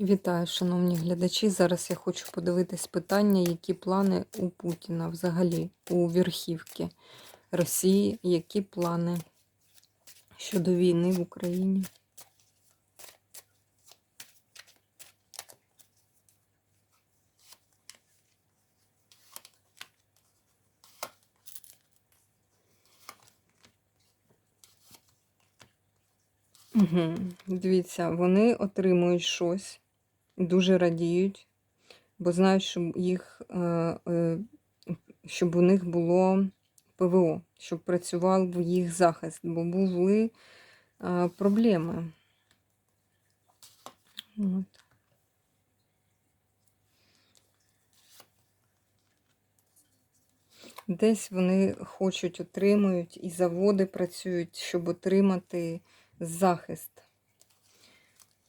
Вітаю, шановні глядачі. Зараз я хочу подивитись питання, які плани у Путіна взагалі у верхівки Росії, які плани щодо війни в Україні. Угу. Дивіться, вони отримують щось, дуже радіють, бо знають, щоб їх, е, е, щоб у них було ПВО, щоб працював їх захист, бо були проблеми. От. Десь вони хочуть, отримують, і заводи працюють, щоб отримати захист.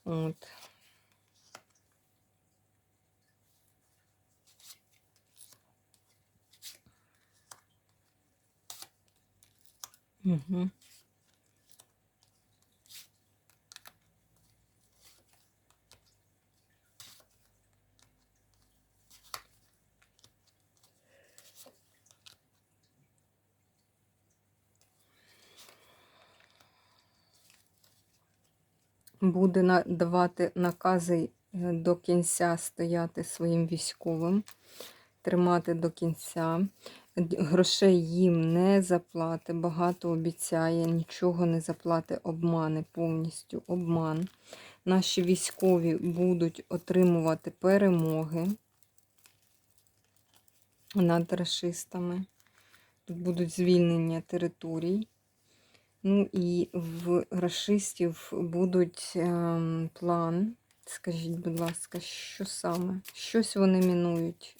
От. Буде на- давати накази е, до кінця стояти своїм військовим, тримати до кінця. Грошей їм не заплати, багато обіцяє, нічого не заплати, обмани повністю обман. Наші військові будуть отримувати перемоги над расистами. Тут будуть звільнення територій. Ну і в расистів будуть ем, план. Скажіть, будь ласка, що саме? Щось вони мінують,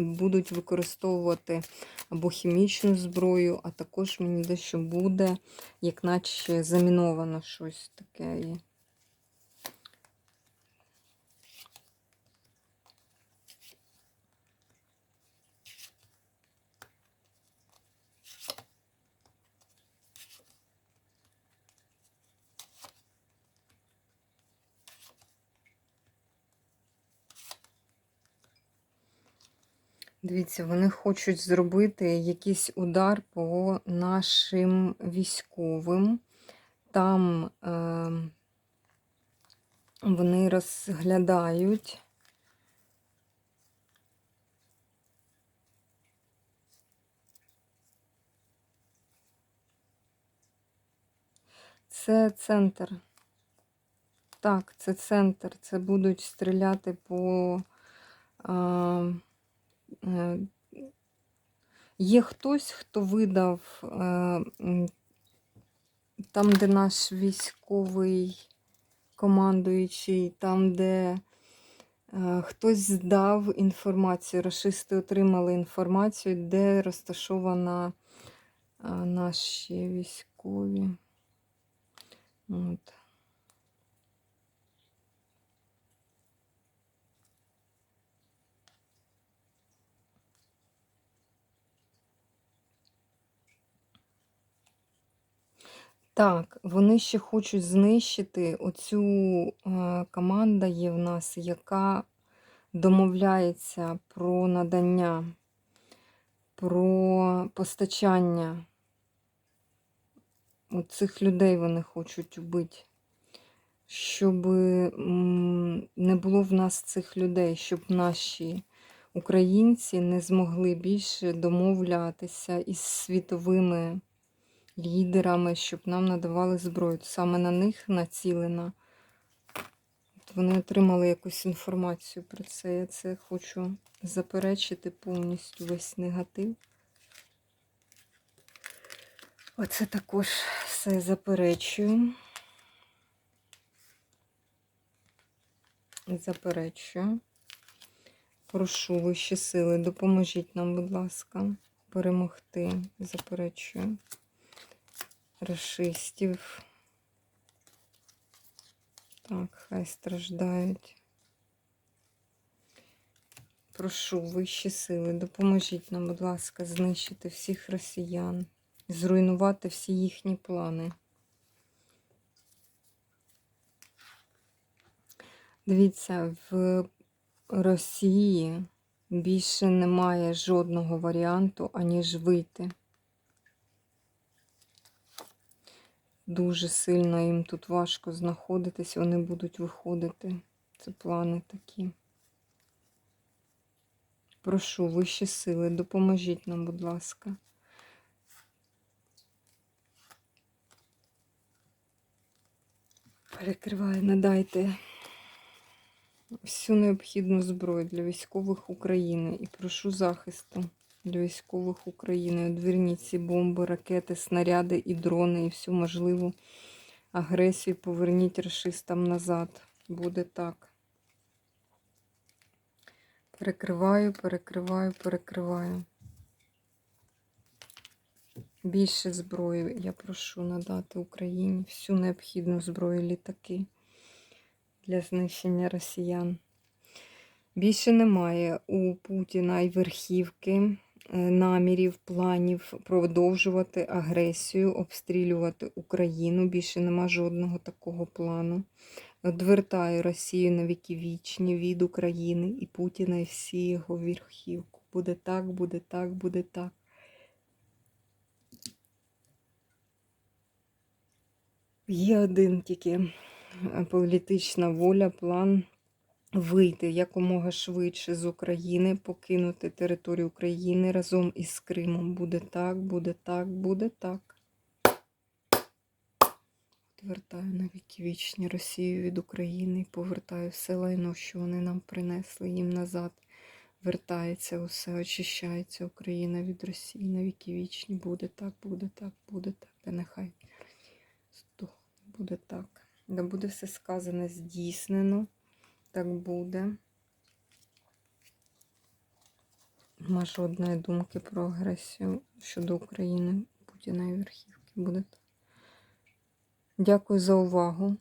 будуть використовувати або хімічну зброю, а також мені дещо буде, як наче заміновано щось таке. Дивіться, вони хочуть зробити якийсь удар по нашим військовим. Там е, вони розглядають. Це центр. Так, це центр. Це будуть стріляти по. Е, Є хтось, хто видав е, там, де наш військовий командуючий, там, де е, хтось здав інформацію, расисти отримали інформацію, де розташована е, наші військові. От. Так, вони ще хочуть знищити оцю е, команда є в нас, яка домовляється про надання, про постачання. Цих людей вони хочуть убити. Щоб не було в нас цих людей, щоб наші українці не змогли більше домовлятися із світовими лідерами, щоб нам надавали зброю. Саме на них націлена. От Вони отримали якусь інформацію про це. Я це хочу заперечити повністю весь негатив. Оце також все заперечую. Заперечую. Прошу вищі сили, допоможіть нам, будь ласка, перемогти. Заперечую. Рашистів. Так, хай страждають. Прошу вищі сили, допоможіть нам, будь ласка, знищити всіх росіян, зруйнувати всі їхні плани. Дивіться, в Росії більше немає жодного варіанту, аніж вийти. Дуже сильно їм тут важко знаходитись, вони будуть виходити. Це плани такі. Прошу, вищі сили, допоможіть нам, будь ласка. Перекриваю, надайте всю необхідну зброю для військових України і прошу захисту для військових України. Одверніть ці бомби, ракети, снаряди і дрони, і всю можливу агресію поверніть расистам назад. Буде так. Перекриваю, перекриваю, перекриваю. Більше зброї я прошу надати Україні всю необхідну зброю літаки для знищення росіян. Більше немає у Путіна і верхівки намірів, планів продовжувати агресію, обстрілювати Україну. Більше нема жодного такого плану. Одвертаю Росію на віки вічні від України і Путіна і всі його верхівку. Буде так, буде так, буде так. Є один тільки е, політична воля, план вийти якомога швидше з України, покинути територію України разом із Кримом. Буде так, буде так, буде так. Повертаю на віки вічні Росію від України і повертаю все лайно, що вони нам принесли їм назад. Вертається усе, очищається Україна від Росії на віки вічні. Буде так, буде так, буде так. Та нехай буде так. Да буде все сказане, здійснено. Так буде. Нема жодної думки про агресію щодо України, Путіна і верхівки. Буде. Дякую за увагу.